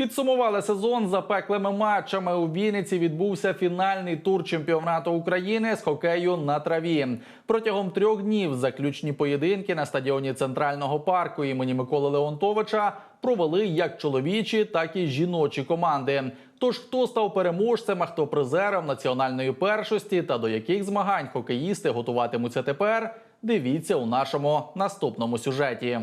Підсумували сезон запеклими матчами. У Вінниці відбувся фінальний тур чемпіонату України з хокею на траві. Протягом трьох днів заключні поєдинки на стадіоні центрального парку імені Миколи Леонтовича провели як чоловічі, так і жіночі команди. Тож хто став переможцем, а хто призером національної першості та до яких змагань хокеїсти готуватимуться тепер? Дивіться у нашому наступному сюжеті.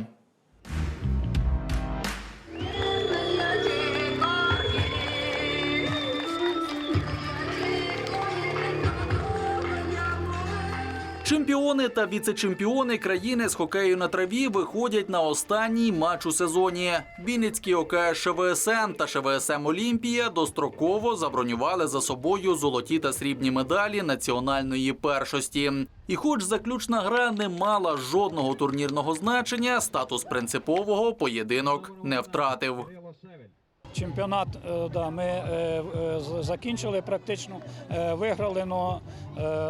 Чемпіони та віце-чемпіони країни з хокею на траві виходять на останній матч у сезоні. Вінницький ОКС ШВСМ та ШВСМ Олімпія достроково забронювали за собою золоті та срібні медалі національної першості. І, хоч заключна гра не мала жодного турнірного значення, статус принципового поєдинок не втратив. Чемпіонат е, да, ми е, е, закінчили практично, виграли, але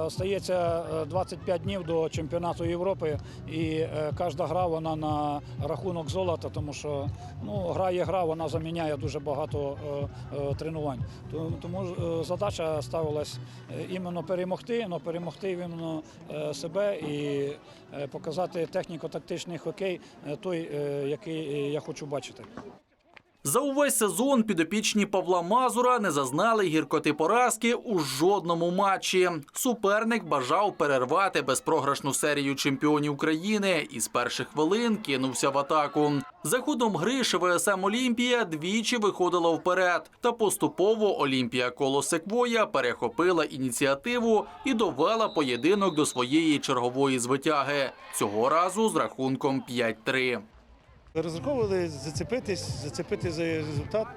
остається е, 25 днів до чемпіонату Європи, і кожна гра вона на рахунок золота, тому що ну, гра є гра, вона заміняє дуже багато тренувань. Тому, задача ставилась іменно перемогти, але перемогти іменно себе і показати техніко-тактичний хокей, той, який я хочу бачити. За увесь сезон підопічні Павла Мазура не зазнали гіркоти поразки у жодному матчі. Суперник бажав перервати безпрограшну серію чемпіонів України і з перших хвилин кинувся в атаку. За ходом гри ШВСМ Олімпія двічі виходила вперед, та поступово Олімпія коло Секвоя перехопила ініціативу і довела поєдинок до своєї чергової звитяги. Цього разу з рахунком 5-3. Розраховували зацепитись, зацепити за результат.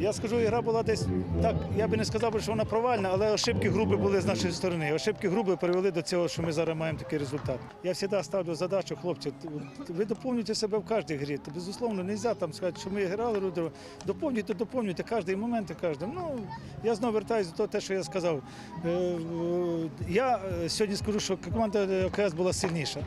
Я скажу, гра була десь так. Я би не сказав, що вона провальна, але ошибки груби були з нашої сторони. Ошибки груби привели до цього, що ми зараз маємо такий результат. Я завжди ставлю задачу, хлопці, ви доповнюєте себе в кожній грі. То, безусловно, не можна там сказати, що ми грали, рудру. доповнюйте, доповнюйте кожний момент кожен. Ну, я знову вертаюся до того, що я сказав. Е, е, Я е, сьогодні скажу, що команда ОКС була сильніша.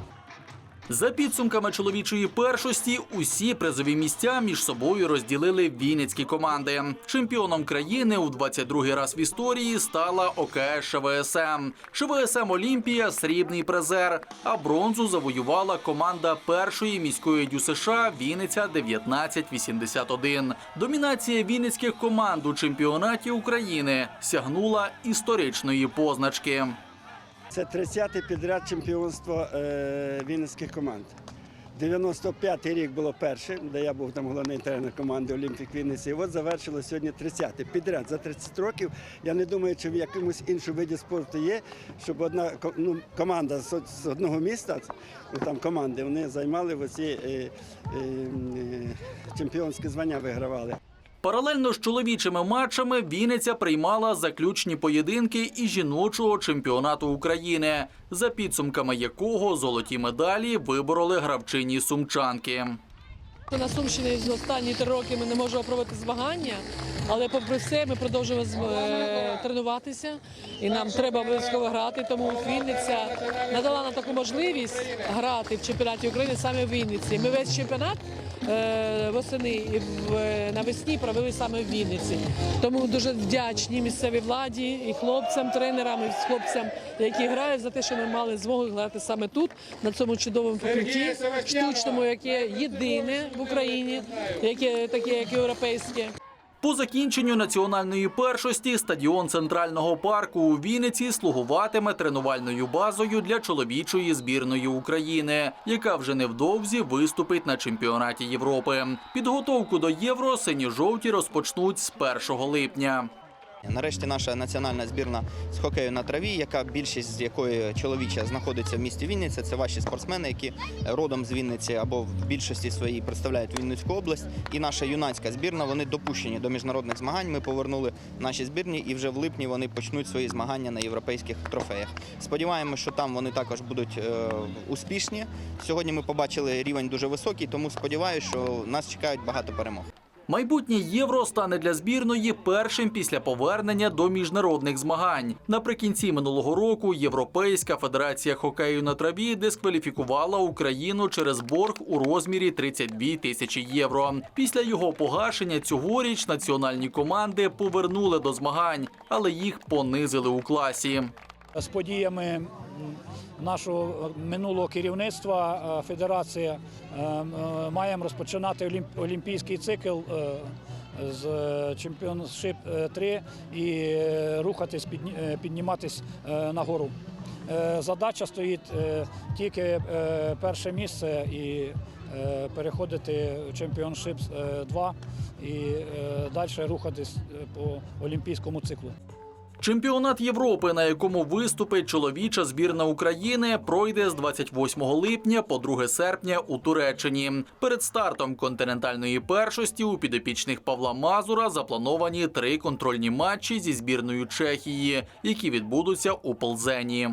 За підсумками чоловічої першості, усі призові місця між собою розділили вінницькі команди. Чемпіоном країни у 22-й раз в історії стала ОКС ШВСМ. ШВСМ Олімпія срібний призер, а бронзу завоювала команда першої міської ДЮСШ Вінниця 1981. Домінація вінницьких команд у чемпіонаті України сягнула історичної позначки. Це 30-й підряд чемпіонство е, вінницьких команд. 95-й рік було перше, де я був там головний тренер команди Олімпік Вінниці. І от завершило сьогодні 30-й підряд. За 30 років я не думаю, чи в якомусь іншому виді спорту є, щоб одна ну, команда з одного міста, ну, там команди, вони займали оці е, е, е, чемпіонські звання вигравали. Паралельно з чоловічими матчами Вінниця приймала заключні поєдинки і жіночого чемпіонату України, за підсумками якого золоті медалі вибороли гравчині сумчанки. На Сумщині за останні три роки ми не можемо проводити змагання, але попри все ми продовжуємо е, тренуватися і нам треба обов'язково грати. Тому Вінниця надала нам таку можливість грати в чемпіонаті України саме в Вінниці. Ми весь чемпіонат е, восени і е, навесні провели саме в Вінниці. Тому дуже вдячні місцевій владі і хлопцям, тренерам, і хлопцям, які грають за те, що ми мали змогу грати саме тут, на цьому чудовому покритті, штучному, яке єдине Україні, яке таке, як європейське. По закінченню національної першості стадіон центрального парку у Вінниці слугуватиме тренувальною базою для чоловічої збірної України, яка вже невдовзі виступить на чемпіонаті Європи. Підготовку до євро сині-жовті розпочнуть з 1 липня. Нарешті наша національна збірна з хокею на траві, яка більшість з якої чоловіча знаходиться в місті Вінниця. Це ваші спортсмени, які родом з Вінниці або в більшості своїй представляють Вінницьку область. І наша юнацька збірна вони допущені до міжнародних змагань. Ми повернули наші збірні, і вже в липні вони почнуть свої змагання на європейських трофеях. Сподіваємося, що там вони також будуть е, успішні. Сьогодні ми побачили рівень дуже високий, тому сподіваюся, що нас чекають багато перемог. Майбутнє євро стане для збірної першим після повернення до міжнародних змагань. Наприкінці минулого року Європейська федерація хокею на траві дискваліфікувала Україну через борг у розмірі 32 тисячі євро. Після його погашення цьогоріч національні команди повернули до змагань, але їх понизили у класі. З подіями нашого минулого керівництва е, федерації е, е, маємо розпочинати олімпійський цикл е, з чемпіоншип 3 і е, рухатись, е, підніматись е, нагору. Е, Задача стоїть е, тільки е, перше місце і е, переходити в чемпіоншип 2 і далі рухатись е, по олімпійському циклу. Чемпіонат Європи, на якому виступить чоловіча збірна України, пройде з 28 липня по 2 серпня у Туреччині. Перед стартом континентальної першості у підопічних Павла Мазура заплановані три контрольні матчі зі збірною Чехії, які відбудуться у Ползені.